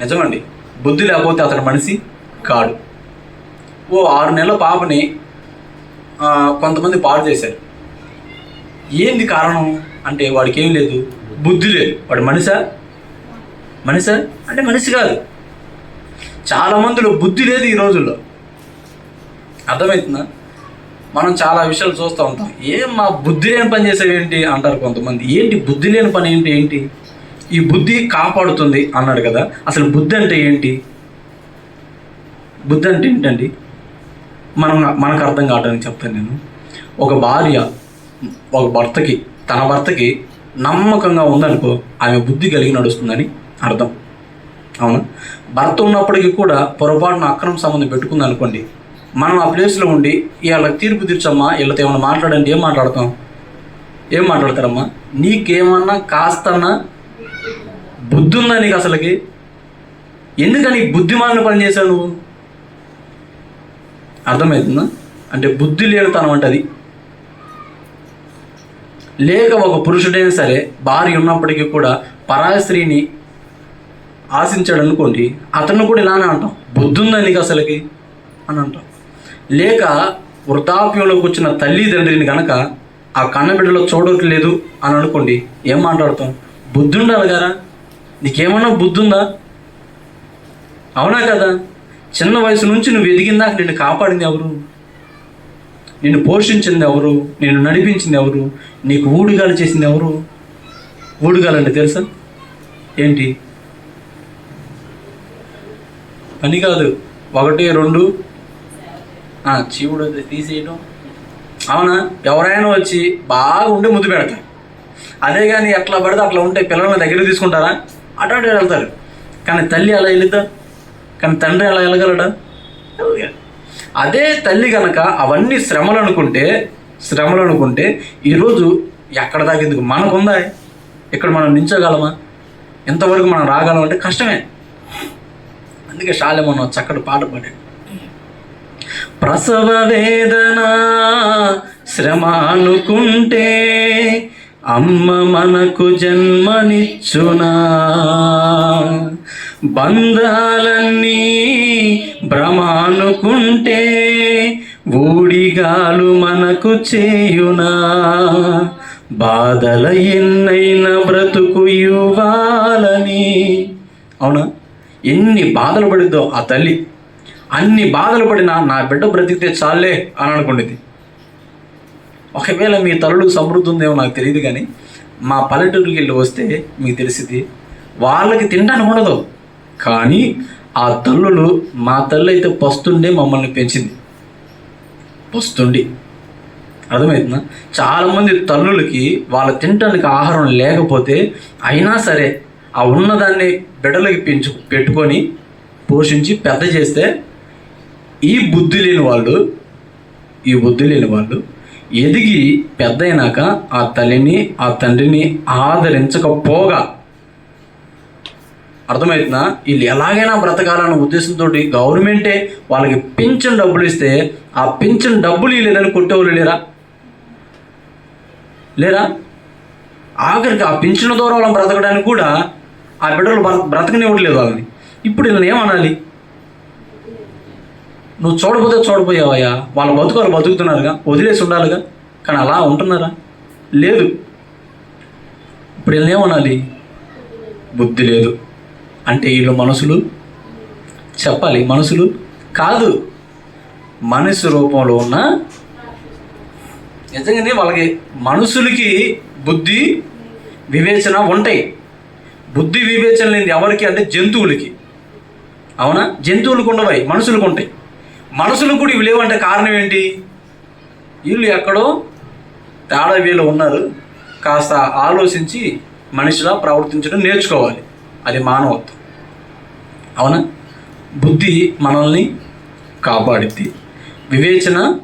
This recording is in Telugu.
నిజమండి. బుద్ధి లేకపోతే అతడు మనిషి కాడు. ఓ ఆరు నెలల పాపని కొంతమంది పాడు చేశారు. ఏంది కారణం? అంటే వాడికి ఏం లేదు. బుద్ధి లేదు. వాడు మనిషా? మనిషా? అంటే మనిషి కాదు. చాలా మందిలో బుద్ధి లేదు ఈ రోజుల్లో. అర్థమవుతుందా మనం చాలా విషయాలు చూస్తూ ఉంటాం. ఏం మా బుద్ధి లేని పని చేసేవి ఏంటి? అంటారు కొంతమంది. ఏంటి బుద్ధి లేని పని ఏంటి? ఏంటి? ఈ బుద్ధి కాపాడుతుంది అన్నాడు కదా. అసలు బుద్ధి అంటే ఏంటి? బుద్ధి అంటే ఏంటండి? మనం మనకు అర్థం కావడానికి చెప్తాను నేను. ఒక భార్య ఒక భర్తకి తన భర్తకి నమ్మకంగా ఉందనుకో ఆమె బుద్ధి కలిగి నడుస్తుందని అర్థం. అవును? భర్త ఉన్నప్పటికీ కూడా పొరపాటున అక్రమ సంబంధం పెట్టుకుంది అనుకోండి మనం ఆ ప్లేస్లో ఉండి వీళ్ళకి తీర్పు తీర్చమ్మా వీళ్ళతో ఏమైనా మాట్లాడండి ఏం మాట్లాడతాం? ఏం మాట్లాడతారమ్మా? నీకేమన్నా కాస్తన్నా బుద్ధి ఉందా నీకు అసలుకి? ఎందుకని బుద్ధిమాలిన పని చేశావు నువ్వు? అర్థమవుతుందా? అంటే బుద్ధి లేనితనం అంటది లేక ఒక పురుషుడైనా సరే భార్య ఉన్నప్పటికీ కూడా పరాయ స్త్రీని ఆశించాడు అనుకోండి అతను కూడా ఇలానే అంటాం. బుద్ధి ఉందా నీకు అసలుకి? అని అంటాం. లేక వృద్ధాప్యంలోకి వచ్చిన తల్లిదండ్రిని కనుక ఆ కన్నబిడ్డలో చూడట్లేదు అని అనుకోండి ఏం మాట్లాడతాం? బుద్ధి ఉండాలి కదా. నీకేమన్నా బుద్ధి ఉందా అవునా కదా? చిన్న వయసు నుంచి నువ్వు ఎదిగిందాక నిన్ను కాపాడింది ఎవరు? నిన్ను పోషించింది ఎవరు? నిన్ను నడిపించింది ఎవరు? నీకు ఊడిగాలు చేసింది ఎవరు? ఊడుగాలంటే తెలుసా? ఏంటి? పని కాదు. ఒకటి రెండు. చీవుడు తీసేయడం అవునా? ఎవరైనా వచ్చి బాగా ఉంటే ముద్దు పెడతారు. అదే కానీ ఎట్లా పడితే అట్లా ఉంటే పిల్లల్ని దగ్గర తీసుకుంటారా? అటు వెళ్తారు. కానీ తల్లి అలా వెళుద్దా కానీ తండ్రి అలా వెళ్ళగలడా? అదే తల్లి కనుక అవన్నీ శ్రమలు అనుకుంటే శ్రమలు అనుకుంటే ఈరోజు ఎక్కడ దాకేందుకు మనకుందా ఇక్కడ మనం నించోగలమా? ఎంతవరకు మనం రాగలం అంటే కష్టమే. అందుకే షాలే మనం చక్కటి పాట పాడాడు. ప్రసవ వేదన శ్రమ అనుకుంటే అమ్మ మనకు జన్మనిచ్చునా? బంధాలన్నీ భ్రమానుకుంటే ఊడిగాలు మనకు చేయునా? బాధల ఎన్నైనా బ్రతుకు ఇవ్వాలని. అవునా? ఎన్ని బాధలు పడిద్దో ఆ తల్లి. అన్ని బాధలు పడినా నా బిడ్డ బ్రతికితే చాలే అని అనుకుంటుంది. ఒకవేళ మీ తల్లుడు సమృద్ధి ఉందేమో నాకు తెలియదు కానీ మా పల్లెటూరుకి వెళ్ళి వస్తే మీకు తెలిసింది వాళ్ళకి తినడానికి ఉండదు. కానీ ఆ తల్లులు మా తల్లి అయితే పస్తుండే మమ్మల్ని పెంచింది. పస్తుండి. అర్థమవుతుందా చాలామంది తల్లులకి వాళ్ళ తినడానికి ఆహారం లేకపోతే అయినా సరే ఆ ఉన్నదాన్ని బిడ్డలకి పెంచు పెట్టుకొని పోషించి పెద్ద చేస్తే ఈ బుద్ధి లేని వాళ్ళు ఈ బుద్ధి లేని వాళ్ళు ఎదిగి పెద్దయినాక ఆ తల్లిని ఆ తండ్రిని ఆదరించకపోగా. అర్థమవుతుందా వీళ్ళు ఎలాగైనా బ్రతకాలన్న ఉద్దేశంతో గవర్నమెంటే వాళ్ళకి పింఛన్ డబ్బులు ఇస్తే ఆ పింఛన్ డబ్బులు ఇవ్వలేదని కొట్టేవాళ్ళు లేరా? లేరా? ఆఖరికి ఆ పింఛన్ ద్వారా వాళ్ళని బ్రతకడానికి కూడా ఆ బిడ్డలు బ్ర బ్రతకనివ్వట్లేదు వాళ్ళని. ఇప్పుడు వీళ్ళని ఏమనాలి? నువ్వు చూడబోతే చూడపోయావయ్యా వాళ్ళ బతుకు వాళ్ళు బతుకుతున్నారుగా. వదిలేసి ఉండాలిగా. కానీ అలా ఉంటున్నారా? లేదు. ఇప్పుడు వీళ్ళని ఏమనాలి? బుద్ధి లేదు. అంటే వీళ్ళు మనసులు చెప్పాలి. మనసులు కాదు. మనసు రూపంలో ఉన్న నిజంగానే వాళ్ళకి మనుషులకి బుద్ధి వివేచన ఉంటాయి. బుద్ధి వివేచన లేనిది ఎవరికి అంటే జంతువులకి. అవునా? జంతువులకు ఉండవాయి మనుషులకు ఉంటాయి. మనసులు కూడా ఇవి లేవంటే కారణం ఏంటి? వీళ్ళు ఎక్కడో తేడా వీళ్ళు ఉన్నారు. కాస్త ఆలోచించి మనిషిలా ప్రవర్తించడం నేర్చుకోవాలి. అది మానవత్వం. అవునా? బుద్ధి మనల్ని కాపాడిద్ది. వివేచన